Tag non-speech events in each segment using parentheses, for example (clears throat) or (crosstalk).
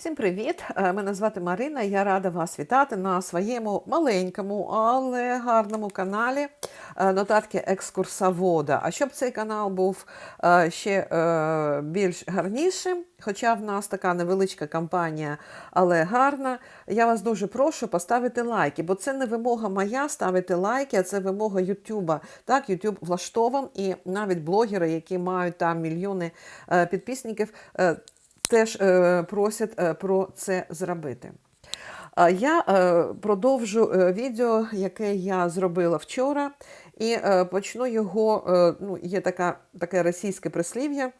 Всім привіт! Е, Мене звати Марина. Я рада вас вітати на своєму маленькому, але гарному каналі е, Нотатки екскурсовода. А щоб цей канал був е, ще більш гарнішим, хоча в нас така невеличка кампанія, але гарна, я вас дуже прошу поставити лайки, бо це не вимога моя ставити лайки, а це вимога Ютуба. Так, Ютуб влаштован, і навіть блогери, які мають там мільйони підписників. Теж е, просять е, про це зробити. Я е, продовжу відео, яке я зробила вчора, і почну його. Ну, є така, таке російське прислів'я.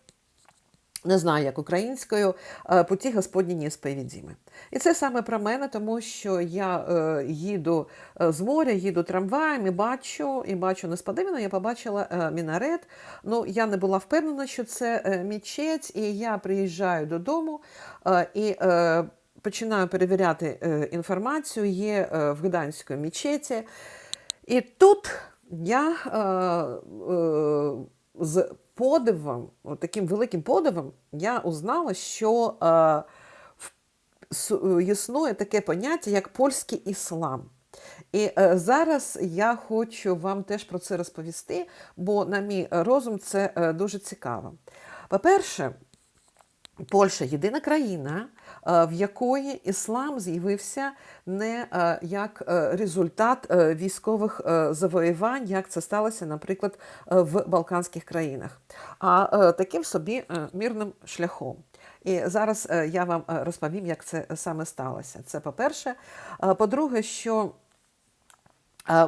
Не знаю, як українською, е, путі Господні не сповідіми. І це саме про мене, тому що я е, їду е, з моря, їду трамваєм і бачу, і бачу несподівано, я побачила е, мінарет. Ну, я не була впевнена, що це е, мічець, і я приїжджаю додому е, і е, починаю перевіряти е, інформацію, є е, в Гданської мічеті. І тут я е, е, з подивом, таким великим подивом, я узнала, що е, існує таке поняття, як польський іслам. І е, зараз я хочу вам теж про це розповісти, бо, на мій розум, це е, дуже цікаво. По-перше, Польща єдина країна, е, в якої іслам з'явився не е, як е, результат військових завоювань, як це сталося, наприклад, в Балканських країнах, а таким собі мирним шляхом. І зараз я вам розповім, як це саме сталося. Це по-перше. По-друге, що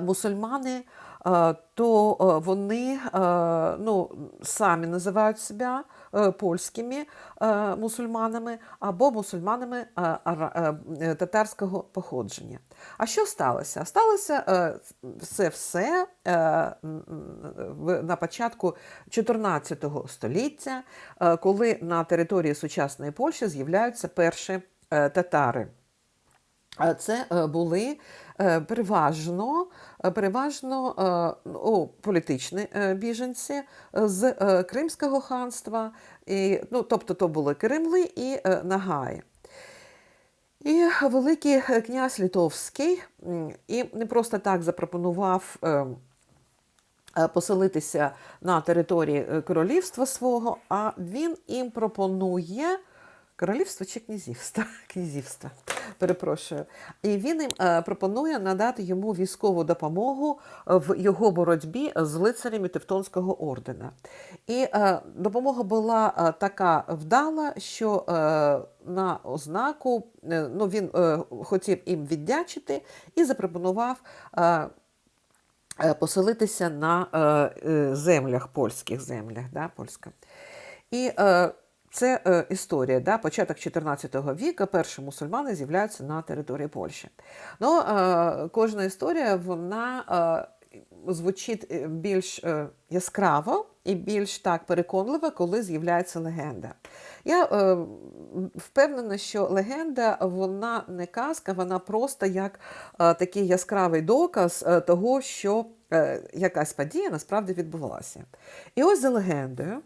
мусульмани, то вони ну, самі називають себе польськими е, мусульманами або мусульманами е, е, татарського походження. А що сталося? Сталося все все е, на початку 14 століття, е, коли на території сучасної Польщі з'являються перші е, татари. А Це е, були е, переважно, е, переважно е, ну, політичні е, біженці з е, Кримського ханства, і, ну, тобто то були Кремли і е, Нагаї. І Великий князь Литовський і не просто так запропонував е, е, поселитися на території е, королівства свого, а він їм пропонує королівство чи князівство? (laughs) Князівство, перепрошую. І він їм е, пропонує надати йому військову допомогу в його боротьбі з лицарями Тевтонського ордена. І е, допомога була е, така вдала, що на ознаку ну, він хотів їм віддячити і запропонував. Поселитися на землях, польських землях. Да, польська. І це е, історія, да, початок 14 віку, перші мусульмани з'являються на території Польщі. Ну, е, кожна історія вона е, звучить е, більш е, яскраво і більш так переконливо, коли з'являється легенда. Я е, впевнена, що легенда вона не казка, вона просто як е, такий яскравий доказ е, того, що е, якась подія насправді відбувалася. І ось за легендою.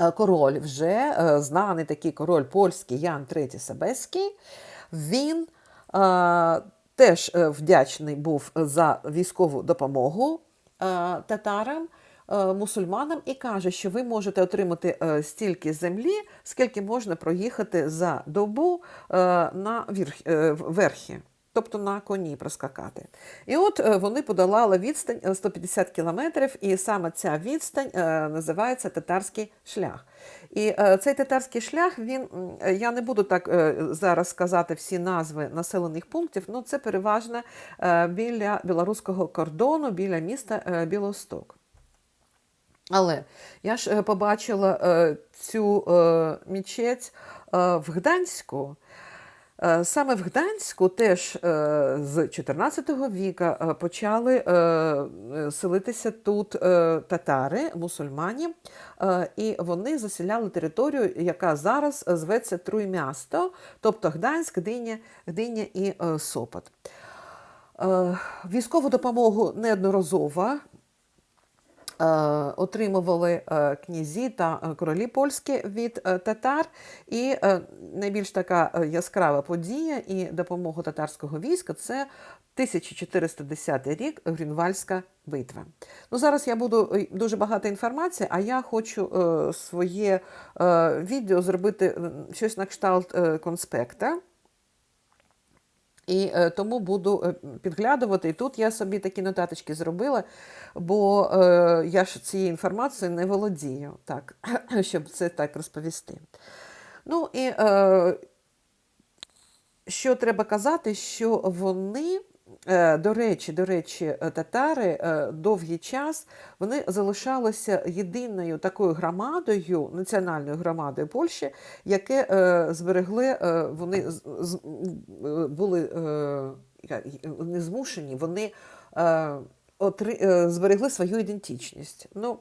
Е, Король вже е, знаний такий король польський Ян III Себеський, він е, теж вдячний був за військову допомогу татарам, мусульманам, і каже, що ви можете отримати стільки землі, скільки можна проїхати за добу на вірх- в- верхи. Тобто на коні проскакати. І от е, вони подолали відстань е, 150 кілометрів, і саме ця відстань е, називається татарський шлях. І е, цей татарський шлях, він, е, я не буду так е, зараз сказати всі назви населених пунктів, ну це переважно е, біля білоруського кордону, біля міста е, Білосток. Але я ж е, побачила е, цю е, мічеть е, в Гданську. Е, Саме в Гданську теж е, з 14 віка е, почали селитися тут татари, мусульмані, і вони заселяли територію, яка зараз зветься Труймясто, тобто Гданськ, Гдиня, Гдиня і Сопот. Військову допомогу неодноразово отримували е, князі та е, королі польські від е, татар. І е, найбільш така е, яскрава подія і допомога татарського війська це 1410 рік Грюнвальська битва. Ну, зараз я буду е, дуже багато інформації, а я хочу е, своє е, відео зробити щось на кшталт е, конспекта. І е, тому буду е, підглядувати. І тут я собі такі нотаточки зробила, бо е, я ж цією інформацією не володію, так, (clears throat) щоб це так розповісти. Ну і е, що треба казати, що вони, до речі, до речі, е, татари е, довгий час вони залишалися єдиною такою громадою, національною громадою Польщі, яке е, зберегли, е, вони е, були е, не змушені, вони е, е, зберегли свою ідентичність. Ну,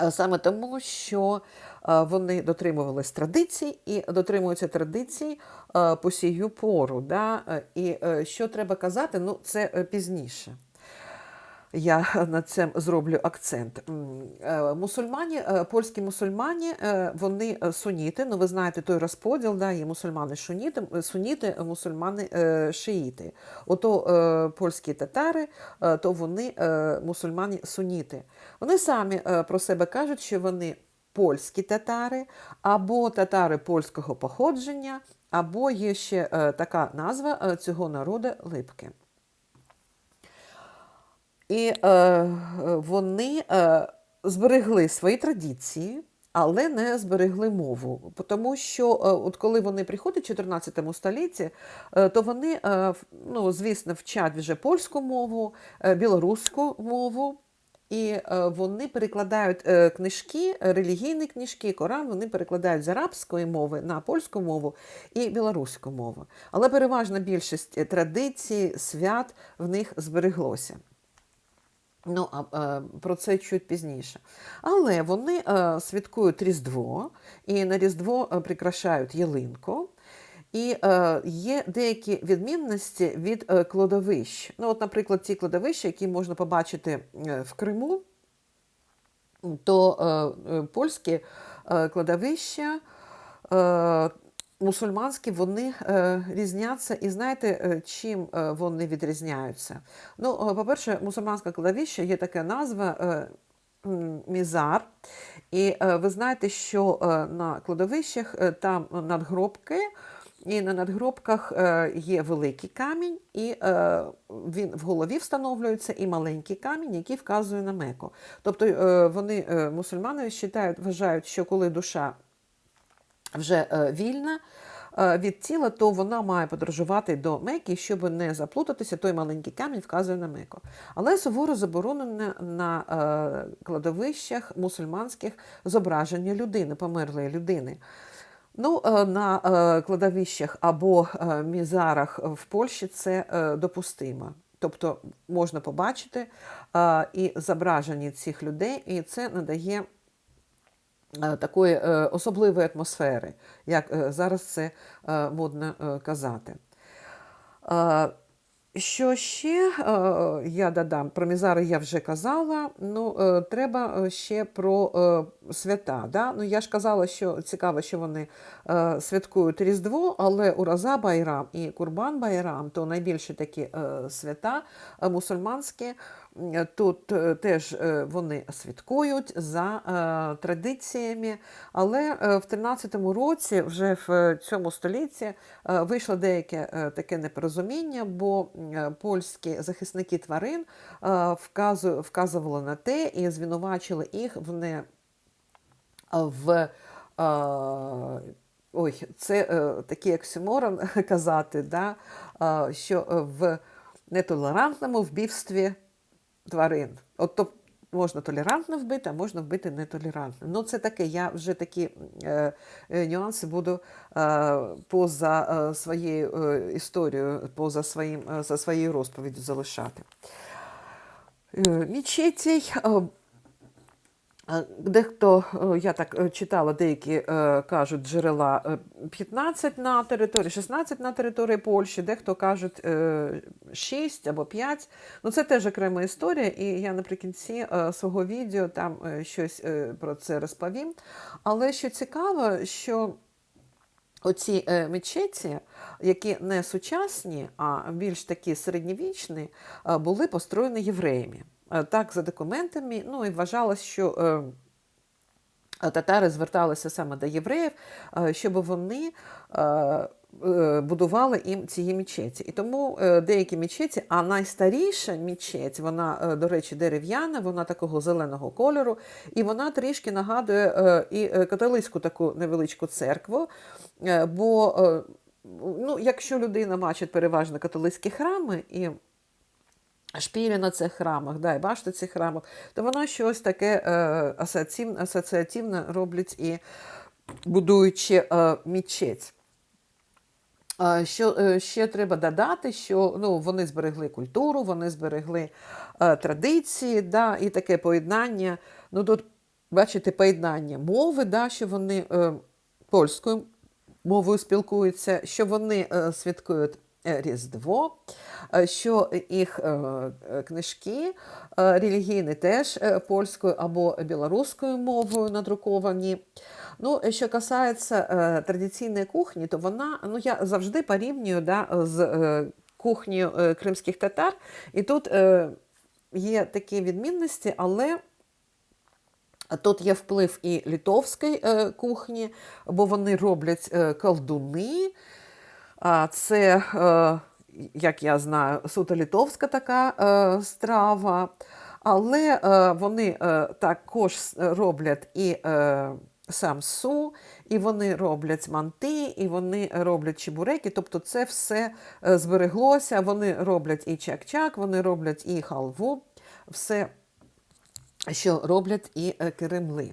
Е, Саме тому, що е, вони дотримувались традицій і дотримуються традицій е, по сію пору. Да? Е, І е, що треба казати, ну це е, пізніше. Я на цим зроблю акцент. Е, Мусульмані, е, польські мусульмані, е, вони е, суніти. Ну, ви знаєте той розподіл, да, є мусульмани шуніти, е, суніти, е, мусульмани е, шиїти. Ото е, польські татари, е, то вони е, мусульмані суніти. Вони самі е, про себе кажуть, що вони польські татари, або татари польського походження, або є ще е, така назва е, цього народу липки. І е, вони е, зберегли свої традиції, але не зберегли мову. Тому що, е, от коли вони приходять в 14 столітті, е, то вони, е, ну, звісно, вчать вже польську мову, е, білоруську мову. І е, вони перекладають е, книжки, е, релігійні книжки, Коран, вони перекладають з арабської мови на польську мову і білоруську мову. Але переважна більшість традицій, свят в них збереглося. Ну, а про це чуть пізніше. Але вони святкують Різдво, і на Різдво прикрашають ялинку. І е, є деякі відмінності від е, кладовищ. Ну, от, наприклад, ті кладовища, які можна побачити е, в Криму, то е, е, польські е, кладовища е, мусульманські вони е, різняться. І знаєте, е, чим вони відрізняються? Ну, по-перше, мусульманське кладовище є така назва. Е, Мізар, і е, ви знаєте, що на кладовищах е, там надгробки, і на надгробках е, є великий камінь, і е, він в голові встановлюється, і маленький камінь, який вказує на Меку. Тобто е, вони, мусульмани, вважають, вважають, що коли душа вже вільна від тіла, то вона має подорожувати до Меки, щоб не заплутатися, той маленький камінь вказує на Меку. Але суворо заборонено на кладовищах мусульманських зображення людини, померлої людини. Ну, е, на е, кладовищах або е, мізарах в Польщі це допустимо. Тобто можна побачити і зображення цих людей, і це надає такої особливої атмосфери, як зараз це модно казати. Що ще е, я додам? Про мізари я вже казала. Ну, е, треба е, ще про свята. Да? Ну, я ж казала, що цікаво, що вони святкують Різдво, але Ураза Байрам і Курбан Байрам то найбільші такі свята мусульманські. Тут е, теж е, вони святкують за е, традиціями, але в 13-му році, вже в цьому столітті, вийшло деяке таке непорозуміння, бо польські захисники тварин вказували на те і звинувачили їх в не в. Ой, це такий оксюморон (laughs) казати, да, що в нетолерантному вбивстві тварин. От то можна толерантно вбити, а можна вбити нетолерантно. Ну, це таке, я вже такі е, е, нюанси буду е, поза е, своєю е, історією, поза своїм, е, за своєю розповіддю залишати. Е, Мечетей Е, Дехто, е, я так е, читала, деякі е, кажуть джерела е, 15 на території, 16 на території Польщі, дехто кажуть е, 6 або 5. Ну це теж окрема історія, і я наприкінці свого відео там щось про це розповім. Але що цікаво, що Оці мечеті, які не сучасні, а більш такі середньовічні, були построєні євреями. Е, Так, за документами, ну і вважалось, що е, татари зверталися саме до євреїв, е, щоб вони е, е, будували їм ці мечеті. І тому е, деякі мечеті, а найстаріша мечеть, вона, е, до речі, дерев'яна, вона такого зеленого кольору, і вона трішки нагадує е, і е, католицьку таку невеличку церкву. Е, Бо е, ну, якщо людина бачить переважно католицькі храми і шпілі на цих храмах, да, і башти цих храмах, то вона щось таке е, асоціативне, асоціативне роблять і будуючи е, мечеть. Що е, ще треба додати, що ну, вони зберегли культуру, вони зберегли е, традиції, да, і таке поєднання. Ну, тут, бачите, поєднання мови, да, що вони е, польською мовою спілкуються, що вони е, святкують Різдво, е, що їх е, е, книжки е, релігійні теж е, польською або білоруською мовою надруковані. Ну, що касається е, традиційної кухні, то вона, ну я завжди порівнюю да, з е, кухнею е, кримських татар. І тут е, є такі відмінності, але тут є вплив і літовської е, кухні, бо вони роблять е, колдуни. Це, е, як я знаю, суто літовська така е, страва. Але е, вони також роблять і самсу, і вони роблять манти, і вони роблять чебуреки. Тобто це все збереглося. Вони роблять і чак-чак, вони роблять і халву, все, що роблять і кремли.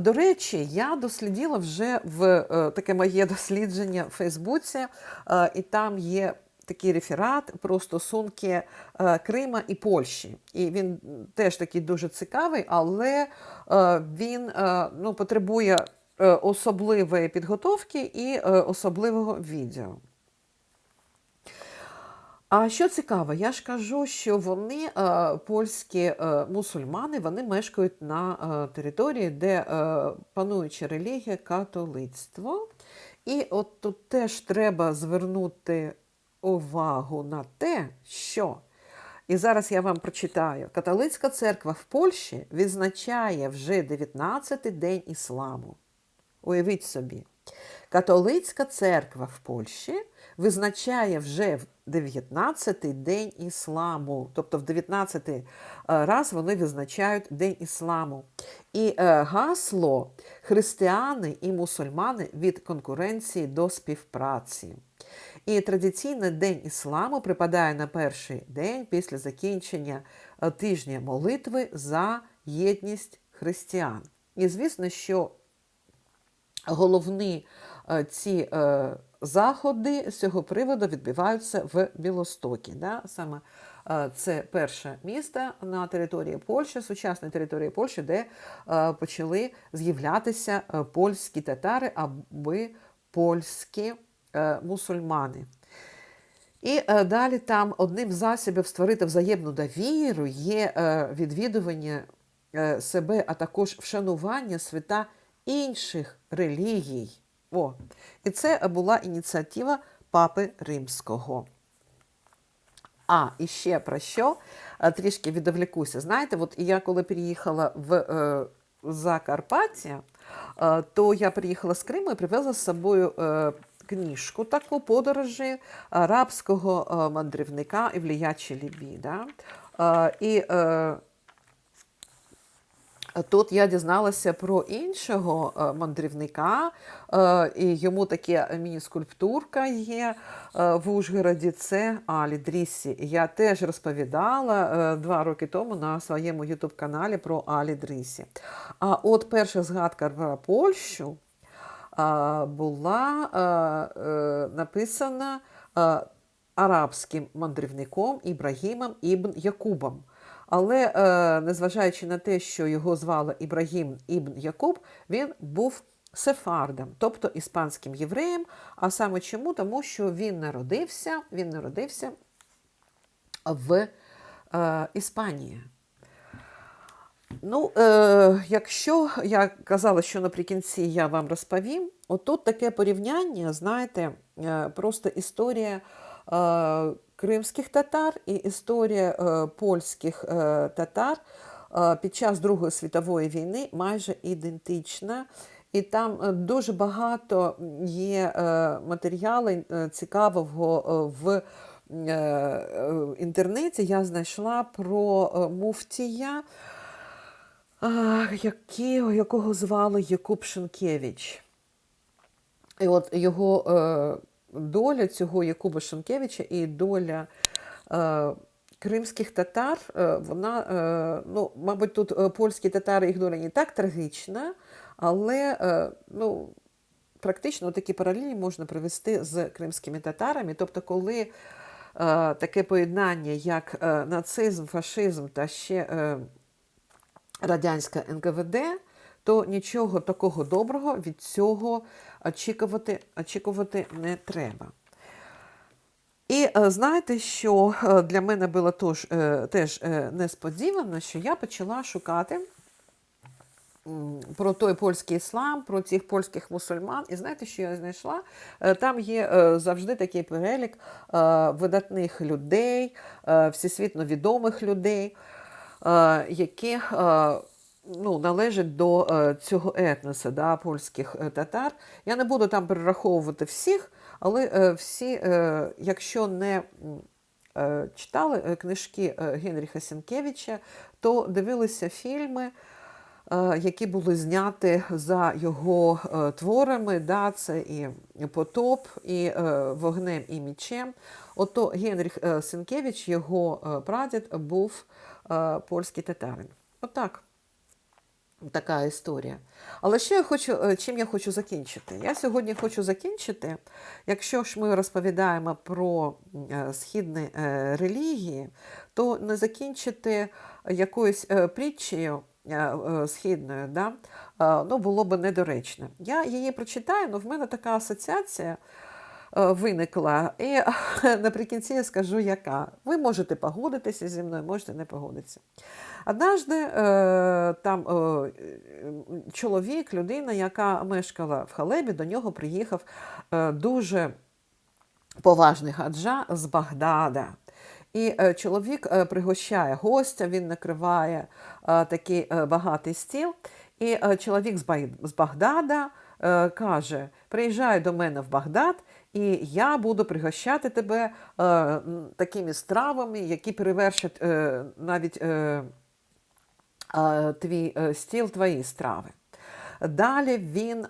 До речі, я дослідила вже в е, таке моє (laughs) дослідження в Фейсбуці, е, і там є такий реферат про стосунки е, Крима і Польщі. І він теж такий дуже цікавий, але е, він е, ну, потребує е, особливої підготовки і е, особливого відео. А що цікаво, я ж кажу, що вони, е, польські е, мусульмани, вони мешкають на е, території, де пануюча релігія католицтво. І от тут теж треба звернути увагу на те, що, і зараз я вам прочитаю, католицька церква в Польщі відзначає вже 19-й день ісламу. Уявіть собі, католицька церква в Польщі визначає вже в 19-й день ісламу. Тобто в 19-й раз вони визначають День ісламу. І е, гасло християни і мусульмани від конкуренції до співпраці. І традиційний день ісламу припадає на перший день після закінчення е, тижня молитви за єдність християн. І звісно, що головні е, ці е, заходи з цього приводу відбуваються в Білостокі. Да? Саме е, це перше місто на території Польщі, сучасної території Польщі, де е, почали з'являтися е, польські татари аби польські е, мусульмани. І е, далі там одним з засобів створити взаємну довіру є е, відвідування е, себе, а також вшанування свята інших релігій. О, і це була ініціатива Папи Римського. А, і ще про що? Трішки відволікуся. Знаєте, от я коли переїхала в е, Закарпаття, е, то я приїхала з Криму і привезла з собою е, книжку таку подорожі арабського е, мандрівника Івлія Челібі. Да? Е, і е, Тут я дізналася про іншого е, мандрівника, е, і йому таке міні-скульптурка є е, в Ужгороді. Це Алі Дрісі. Я теж розповідала два роки тому на своєму ютуб-каналі про Алі Дрісі. А от перша згадка про Польщу була написана арабським мандрівником Ібрагімом Ібн Якубом. Але е, незважаючи на те, що його звали Ібрагім Ібн Якуб, він був сефардом, тобто іспанським євреєм. А саме чому? Тому що він народився, він народився в е, Іспанії. Ну, е, якщо я казала, що наприкінці я вам розповім, отут таке порівняння, знаєте, е, просто історія е, кримських татар і історія е, польських е, татар е, під час Другої світової війни майже ідентична. І там дуже багато є матеріалу цікавого в інтернеті. Я знайшла про муфтія. Якого звали Якуб Шенкевич. І от його доля цього Якуба Шенкевича і доля е, кримських татар, е, вона, е, ну, мабуть, тут е, польські татари їх доля не так трагічна, але е, ну, практично такі паралелі можна привести з кримськими татарами. Тобто, коли е, таке поєднання, як е, нацизм, фашизм та ще. Е, радянська НКВД, то нічого такого доброго від цього очікувати, очікувати не треба. І е, знаєте, що е, для мене було тож, е, теж несподівано, що я почала шукати про той польський іслам, про цих польських мусульман. І знаєте, що я знайшла? Там є завжди такий перелік видатних людей, всесвітньо відомих людей, які ну, належать до е, цього етносу, да, польських е, татар. Я не буду там перераховувати всіх, але е, всі, якщо не читали книжки Генріха Сінкевича, то дивилися фільми, які були зняті за його творами. Да, це і Потоп, і Вогнем і мічем. Ото Генріх Сінкевич, його прадід, був польський татарин. Отак. Така історія. Але що я хочу, е, чим я хочу закінчити? Я сьогодні хочу закінчити, якщо ж ми розповідаємо про е, східні е, релігії, то не закінчити якоюсь притчею східною, да? ну, було б недоречно. Я її прочитаю, але в мене така асоціація виникла. І (laughs) наприкінці я скажу, яка. Ви можете погодитися зі мною, можете не погодитися. Однажды е, там е, чоловік, людина, яка мешкала в Халебі, до нього приїхав е, дуже поважний хаджа з Багдада. І е, чоловік е, пригощає гостя, він накриває е, такий е, багатий стіл. І е, чоловік з, Багдада е, каже: приїжджай до мене в Багдад, і я буду пригощати тебе е, такими стравами, які перевершать е, навіть. Е, е, твій е, стіл, твої страви. Далі він е,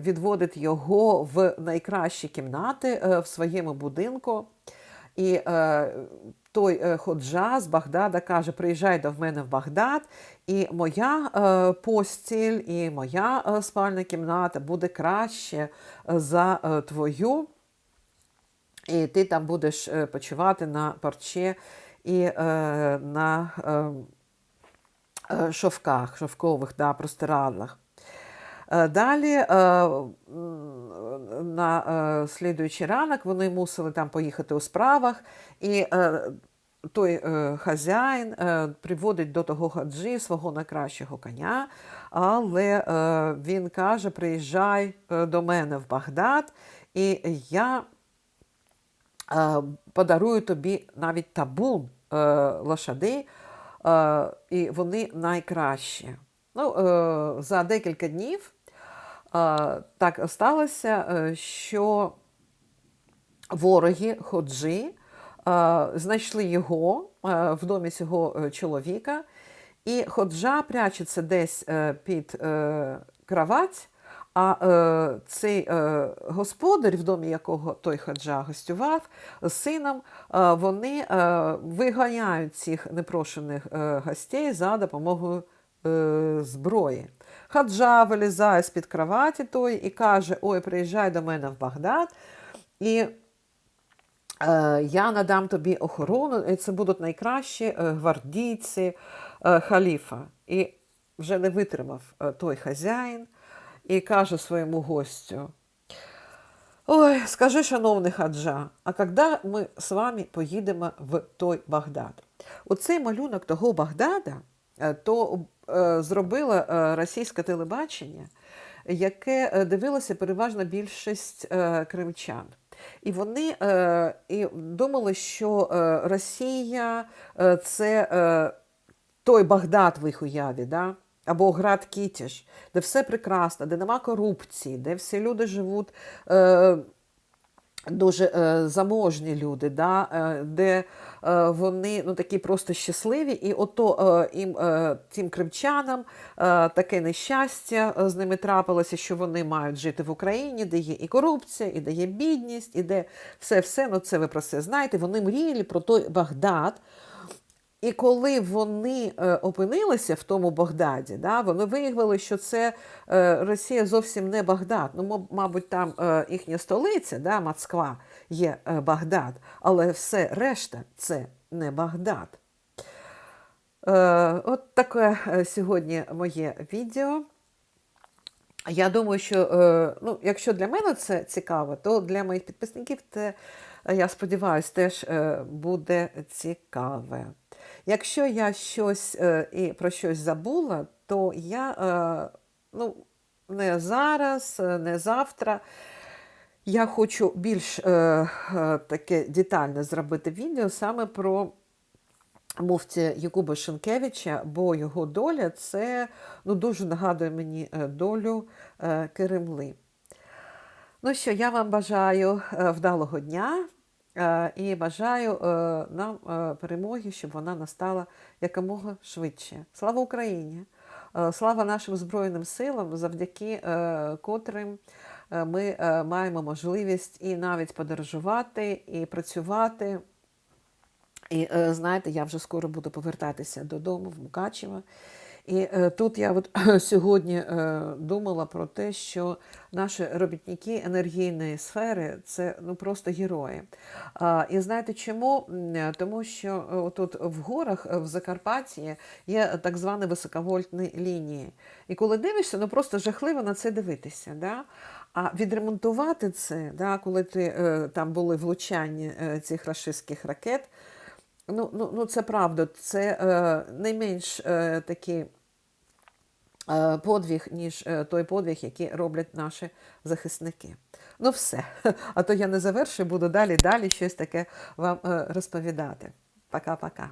відводить його в найкращі кімнати е, в своєму будинку. І е, той е, ходжа з Багдада каже: приїжджай до мене в Багдад, і моя е, постіль, і моя е, спальна кімната буде краще е, за е, твою і ти там будеш е, почувати на парче і е, на е, е, шовках, шовкових да, простирадлах. Е, Далі е, на е, слідуючий ранок вони мусили там поїхати у справах, і той хазяїн приводить до того хаджі свого найкращого коня, але він каже: приїжджай до мене в Багдад, і я подарую тобі навіть табун лошадей, е, і вони найкращі. Ну, за декілька днів так сталося, е, що вороги ходжі е, знайшли його е, в домі цього чоловіка, і ходжа прячеться десь під кровать, а е, цей е, господар, в домі якого той хаджа гостював, з сином, е, вони е, виганяють цих непрошених е, гостей за допомогою е, зброї. Хаджа вилізає з-під кроваті той і каже: Ой, приїжджай до мене в Багдад. І Е, Я надам тобі охорону, і це будуть найкращі е, гвардійці е, халіфа. І вже не витримав е, той хазяїн і каже своєму гостю: Ой, скажи, шановний хаджа, а коли ми з вами поїдемо в той Багдад? Оцей малюнок того Багдада е, то зробило е, російське телебачення, яке е, дивилося переважно більшість е, кримчан. І вони е, і думали, що е, Росія е, це е, той Багдад в їх уяві, да? або град Кітіш, де все прекрасно, де нема корупції, де всі люди живуть. Е, Дуже е, заможні люди, да, е, де е, вони ну, такі просто щасливі, і ото е, їм, е, тим кримчанам е, таке нещастя е, з ними трапилося, що вони мають жити в Україні, де є і корупція, і де є бідність, і де все-все, ну це ви про це знаєте. Вони мріяли про той Багдад. І коли вони е, опинилися в тому Багдаді, да, вони виявили, що це е, Росія зовсім не Багдад. Ну, мабуть, там е, їхня столиця, да, Москва, є е, Багдад, але все решта це не Багдад. Е, от таке е, сьогодні моє відео. Я думаю, що ну, якщо для мене це цікаво, то для моїх підписників це, я сподіваюся, теж буде цікаве. Якщо я щось і про щось забула, то я ну, не зараз, не завтра. Я хочу більш е, е, таке детальне зробити відео саме про муфті Якуба Шенкевича, бо його доля це ну, дуже нагадує мені е, долю е, Керемли. Ну що, я вам бажаю е, вдалого дня е, і бажаю е, нам е, перемоги, щоб вона настала якомога швидше. Слава Україні! Е, Слава нашим Збройним силам, завдяки е, котрим ми е, маємо можливість і навіть подорожувати, і працювати. І е, знаєте, я вже скоро буду повертатися додому в Мукачево. І е, тут я от (clears throat) сьогодні е, думала про те, що наші робітники енергійної сфери це ну просто герої. І знаєте чому? Тому що е, тут в горах е, в Закарпатті є так звані високовольтні лінії. І коли дивишся, ну просто жахливо на це дивитися. Да? А відремонтувати це, да, коли ти е, там були влучання е, цих рашистських ракет. Ну, ну, ну це правда, це е, не менш е, такий е, подвиг, ніж е, той подвиг, який роблять наші захисники. Ну, все. (laughs) А то я не завершую, буду далі, далі щось таке вам е, розповідати. Пока-пока.